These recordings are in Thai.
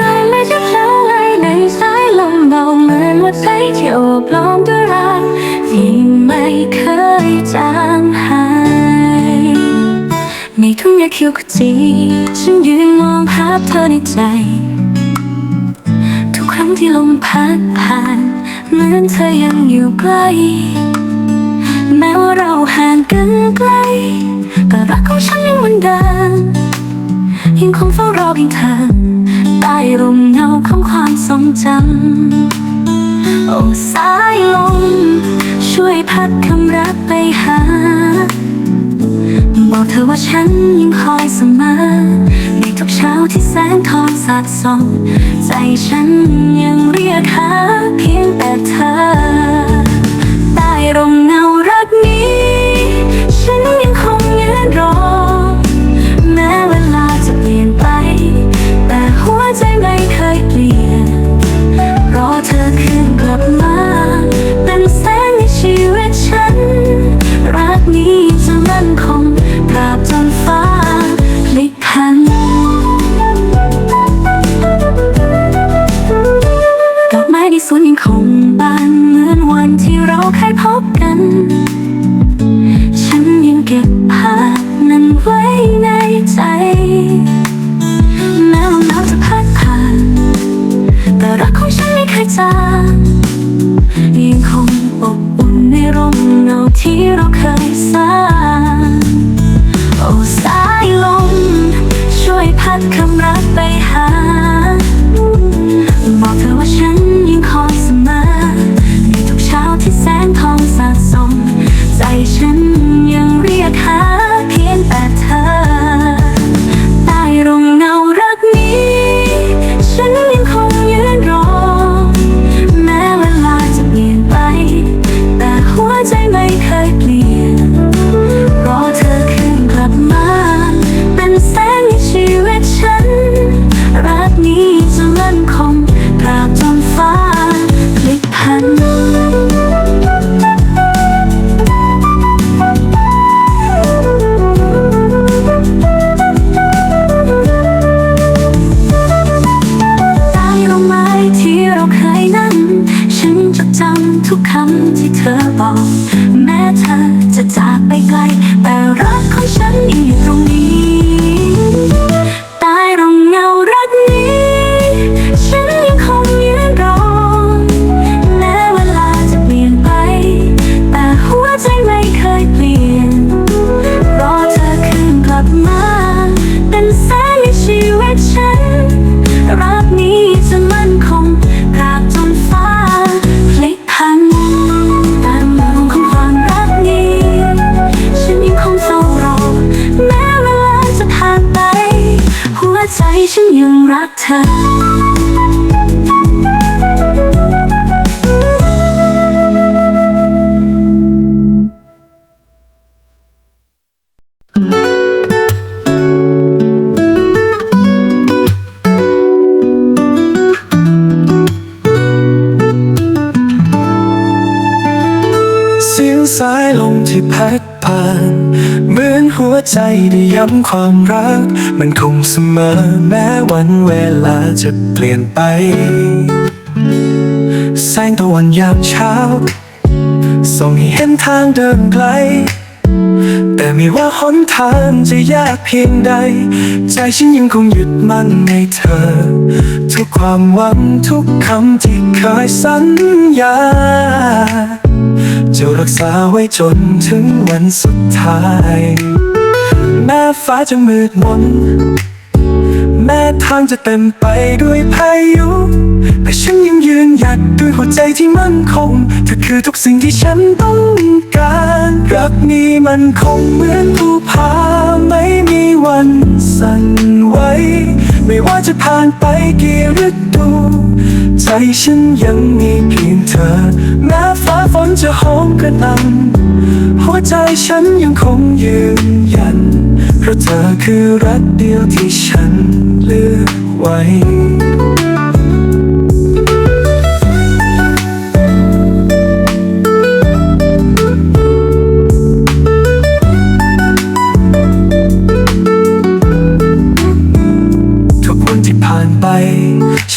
ลอยมาจะเพลาไหลในสายลมเบาเหมือนว่าใจที่โอบล้อมด้วยรักที่ไม่เคยจางหายในทุ่งหญ้าเขียวขจีฉันยืนมองภาพเธอในใจ ทุกครั้งที่ลมพัดผ่านเหมือนเธอยังอยู่ใกล้แม้ว่าเราห่างกันไกลแต่รักของฉันยังเหมือนเดิมยังคงเฝ้ารอเพียงเธอ ใต้ร่มเงาของความทรงจำโอ้สายลมช่วยพัดคำรักไปหา บอกเธอว่าฉันยังคอยเสมอ ในทุกเช้าที่แสงทองสาดส่อง ใจฉันยังเรียกหาเพียงแต่เธอใต้ร่มเงารักนี้ ฉันยังคงยืนรอ ดคำรักไปหา พัดผ่าน เหมือนหัวใจได้ย้ำความรัก มันคงเสมอแม้วันเวลาจะเปลี่ยนไป แสงตะวันยามเช้า ส่องให้เห็นทางเดินไกล แต่ไม่ว่าหนทางจะยากเพียงใด ใจฉันยังคงหยุดมั่นในเธอ ทุกความหวังทุกคำที่เคยสัญญา จะรักษาไว้จนถึงวันสุดท้าย แม้ฟ้าจะมืดมน แม้ทางจะเต็มไปด้วยพายุแต่ฉันยังยืนหยัดด้วยหัวใจที่มั่นคงเธอคือทุกสิ่งที่ฉันต้องการรักนี้มันคงเหมือนภูผาไม่มีวันสั่นไหว ไม่ว่าจะผ่านไปกี่ฤดู ใจฉันยังมีเพียงเธอ แม้ฟ้าฝนจะโหมกระหน่ำหัวใจฉันยังคงยืนยัน เพราะเธอคือรักเดียวที่ฉันเลือกไว้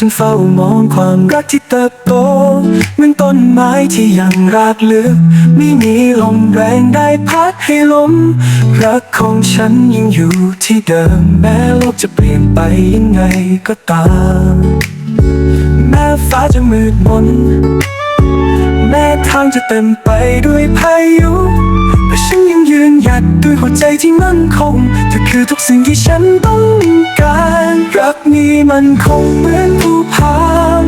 ฉันเฝ้ามองความรักที่เติบโตเหมือนต้นไม้ที่ยังรากลึก ไม่มีลมแรงได้พัดให้ล้มรักของฉันยังอยู่ที่เดิม แม้โลกจะเปลี่ยนไปยังไงก็ตาม แม้ฟ้าจะมืดมน แม้ทางจะเต็มไปด้วยพายุ นยังยืนหยัดด้วยหัวใจที่มั่นคงเธอคือทุกสิ่งที่ฉันต้องการรักนี้มันคงเหมือนภูผา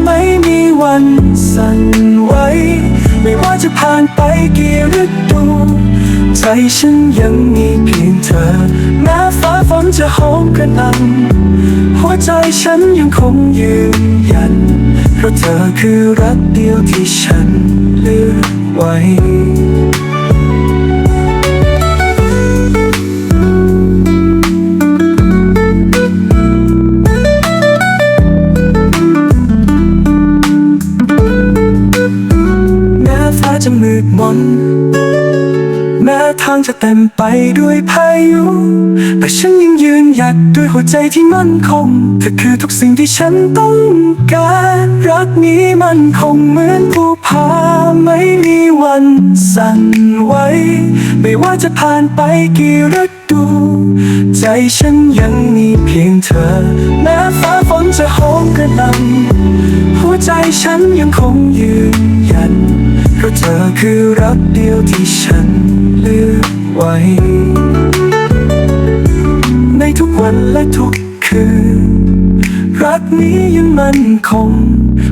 ไม่มีวันสั่นไหวไม่ว่าจะผ่านไปกี่ฤดูใจฉันยังมีเพียงเธอ แม้ฟ้าฝนจะโหมกระหน่ำหัวใจฉันยังคงยืนยัน เพราะเธอคือรักเดียวที่ฉันเลือกไว้ น แม้ทางจะเต็มไปด้วยพายุ แต่ฉันยังยืนหยัดด้วยหัวใจที่มั่นคงเธอคือทุกสิ่งที่ฉันต้องการรักนี้มันคงเหมือนภูผาไม่มีวันสั่นไหวไม่ว่าจะผ่านไปกี่ฤดู ใจฉันยังมีเพียงเธอ แม้ฟ้าฝนจะโหมกระหน่ำหัวใจฉันยังคงยืนยันะเธอคือรักเดียวที่ฉันเลือกไว้ ในทุกวันและทุกคืน รักนี้ยังมั่นคง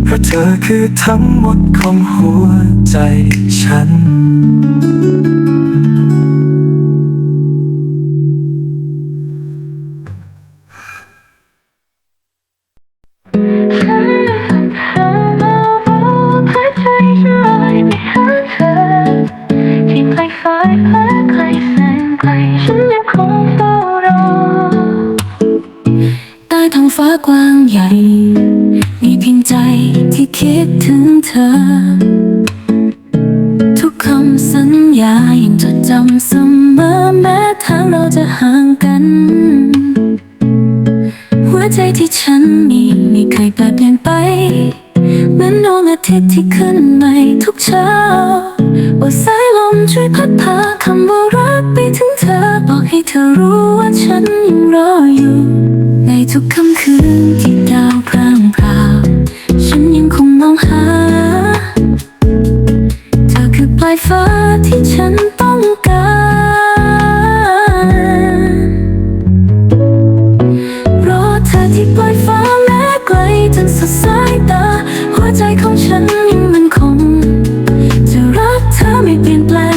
เพราะเธอคือทั้งหมดของหัวใจฉัน จำเสมอแม้ทางเราจะห่างกัน หัวใจที่ฉันมีไม่เคยแปเปลี่ยนไป เหมือนดวงอาทิตย์ที่ขึ้นใหม่ทุกเช้าว่าสายลมช่วยพัดพาคำว่ารักไปถึงเธอ บอกให้เธอรู้ว่าฉันยังรออยู่ ในทุกค่ำคืนที่ดาวพร่างพ อเธอที่ปล่อยฟ้าแม้ไกลจนสุดสายตา หัวใจของฉันยังมันคง จะรักเธอไม่เปลี่ยนแปลง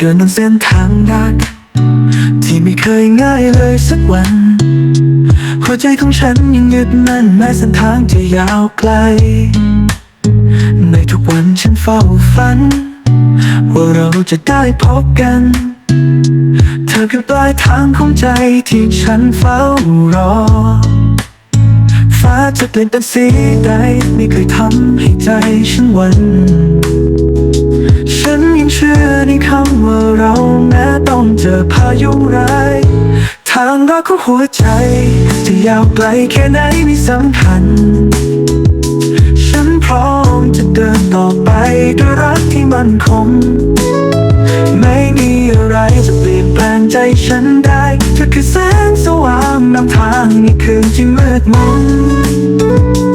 เดินบนเส้นทางรักที่ไม่เคยง่ายเลยสักวัน หัวใจของฉันยังยึดมั่นแม้เส้นทางจะยาวไกล ในทุกวันฉันเฝ้าฝัน ว่าเราจะได้พบกัน เธอคือปลายทางของใจที่ฉันเฝ้ารอ ฟ้าจะเปลี่ยนเป็นสีใดไม่เคยทำให้ใจฉันหวันฉัน ยังเชื่อในคำว่าเราแม้ต้องเจอพายุร้าย ทางรักของหัวใจ จะยาวไกลแค่ไหนไม่สำคัญ ฉันพร้อมจะเดินต่อไปด้วยรักที่มั่นคงไม่มีอะไรจะเปลี่ยนแปลงใจฉันได้เธอคือแสงสว่างนำทางในคืนที่มืดมน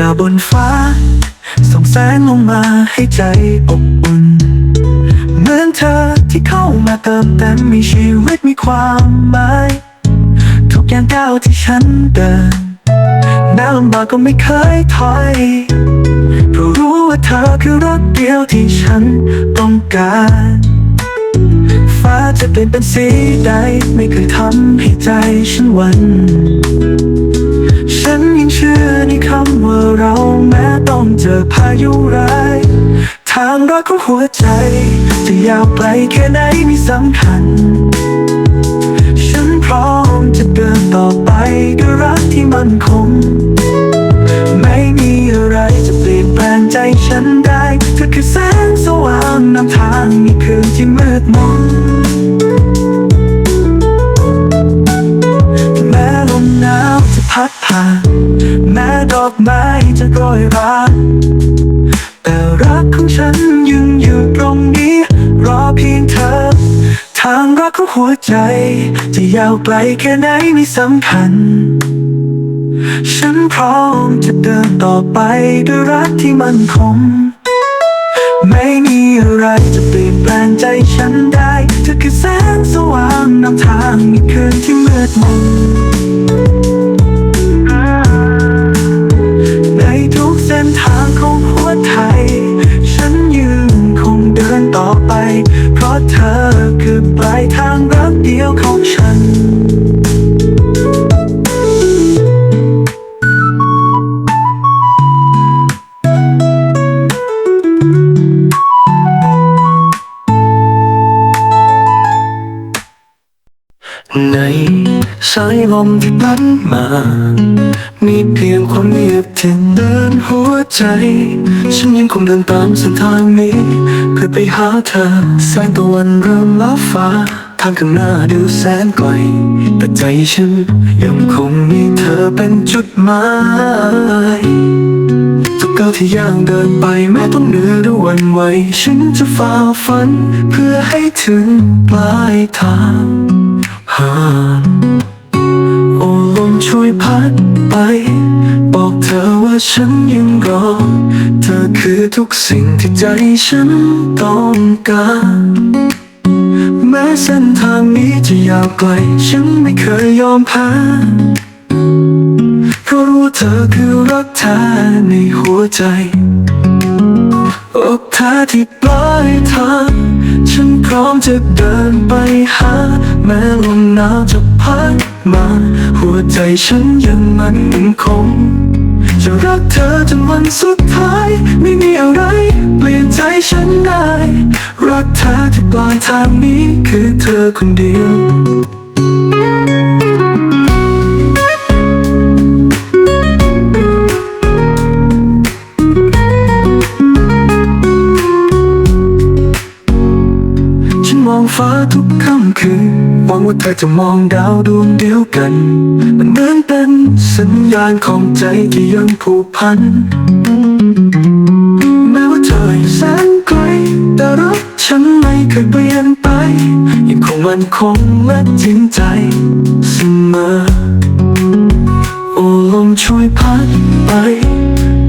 ดาวบนฟ้า ส่องแสงลงมาให้ใจอบอุ่น เหมือนเธอที่เข้ามาเติมเต็มมีชีวิตมีความหมาย ทุกอย่างก้าวที่ฉันเดินแม้ลำบากก็ไม่เคยถอยเพราะรู้ว่าเธอคือรักเดียวที่ฉันต้องการฟ้าจะเปลี่ยนเป็นสีใดไม่เคยทำให้ใจฉันหวั่นฉัน เชื่อในคำว่าเราแม้ต้องเจอพายุร้าย ทางรักของหัวใจ จะยาวไกลแค่ไหนไม่สำคัญ ฉันพร้อมจะเดินต่อไปด้วยรักที่มั่นคง ไม่มีอะไรจะเปลี่ยนแปลงใจฉันได้เธอคือแสงสว่างนำทางในคืนที่มืดมน ดอกไม้จะโรยราแต่รักของฉันยังอยู่ตรงนี้ รอเพียงเธอ ทางรักของหัวใจ จะยาวไกลแค่ไหนไม่สำคัญ ฉันพร้อมจะเดินต่อไปด้วยรักที่มั่นคงไม่มีอะไรจะเปลี่ยนแปลงใจฉันได้ เธอคือแสงสว่างนำทางในคืนที่มืดมนใน ต่อไป เพราะเธอคือปลายทางรักเดียวของฉันในสายลมที่พัดมา มีเพียงความเงียบที่เดินหัวใจ ฉันยังคงเดินตามเส้นทางนี้เพื่อไปหาเธอแสงตะวันเริ่มลับฟ้า ทางข้างหน้าดูแสนไกล แต่ใจฉันยังคงมีเธอเป็นจุดหมายทุกก้าวที่ย่างเดินไปแม้ต้องเหนื่อยหรือหวันไหวฉันจะฝ่าฟันเพื่อให้ถึงปลายทางหา ช่วยพัดไป บอกเธอว่าฉันยังรอ เธอคือทุกสิ่งที่ใจฉันต้องการ แม้เส้นทางนี้จะยาวไกล ฉันไม่เคยยอมแพ้เพราะรู้เธอคือรักแท้ในหัวใจอกแท้ที่ปลายทางฉันพร้อมจะเดินไปหา แม้ลมหนาวจะพัด มา หัวใจฉันยังมันคง จะรักเธอจนวันสุดท้าย ไม่มีอะไร เปลี่ยนใจฉันได้ รักเธอที่ปลายทางนี้คือเธอคนเดียวฉันมองฟ้าทุกค่ำคืน วังว่าเธอจะมองดาวดวงเดียวกัน มันเหมือนเป็นสัญญาณของใจที่ยังผูกพัน แม้ว่าเธออยู่แสนไกล แต่รักฉันไม่เคยเปลี่ยนไป ยังคงมันคงและจริงใจเสมอ โอ้ลมช่วยพัดไป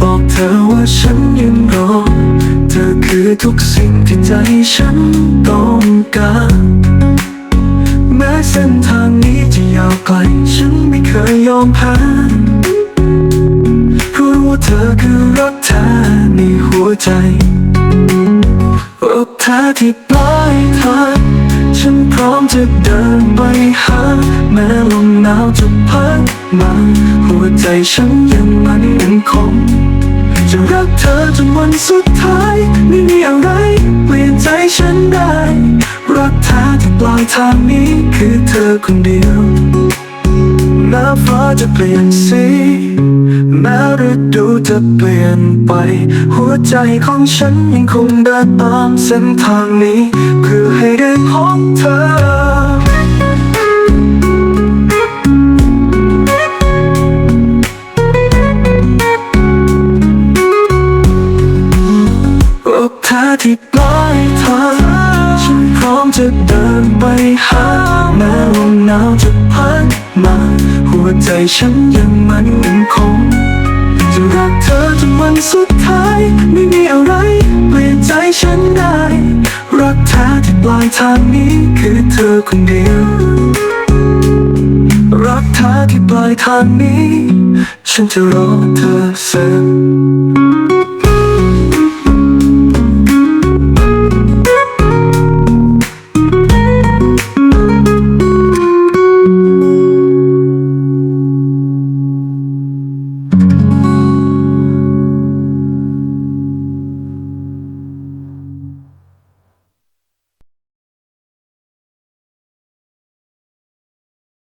บอกเธอว่าฉันยังรอ เธอคือทุกสิ่งที่ใจฉันต้องการ ม้เส้นทางนี้จะยาวไกล ฉันไม่เคยยอมแพ้เพราะรู้ว่าเธอคือรักแท้ในหัวใจรักแท้ที่ปลายทางฉันพร้อมจะเดินไปหา แม้ลมหนาวจะพัดมา หัวใจฉันยังมันยังคงจะรักเธอจนวันสุดท้าย ไม่มีอะไรเปลี่ยนใจฉันได้ รักเธอที่ปลายทางนี้คือเธอคนเดียวแม้ฟ้าจะเปลี่ยนสีแม้ฤดูจะเปลี่ยนไป หัวใจของฉันยังคงเดินตามเส้นทางนี้ เพื่อให้ได้พบเธออกเธอที่ นาวจะพัดมา หัวใจฉันยังมันคง จะรักเธอจนวันสุดท้าย ไม่มีอะไรเปลี่ยนใจฉันได้ รักเธอที่ปลายทางนี้คือเธอคนเดียว รักเธอที่ปลายทางนี้ ฉันจะรอเธอเสมอ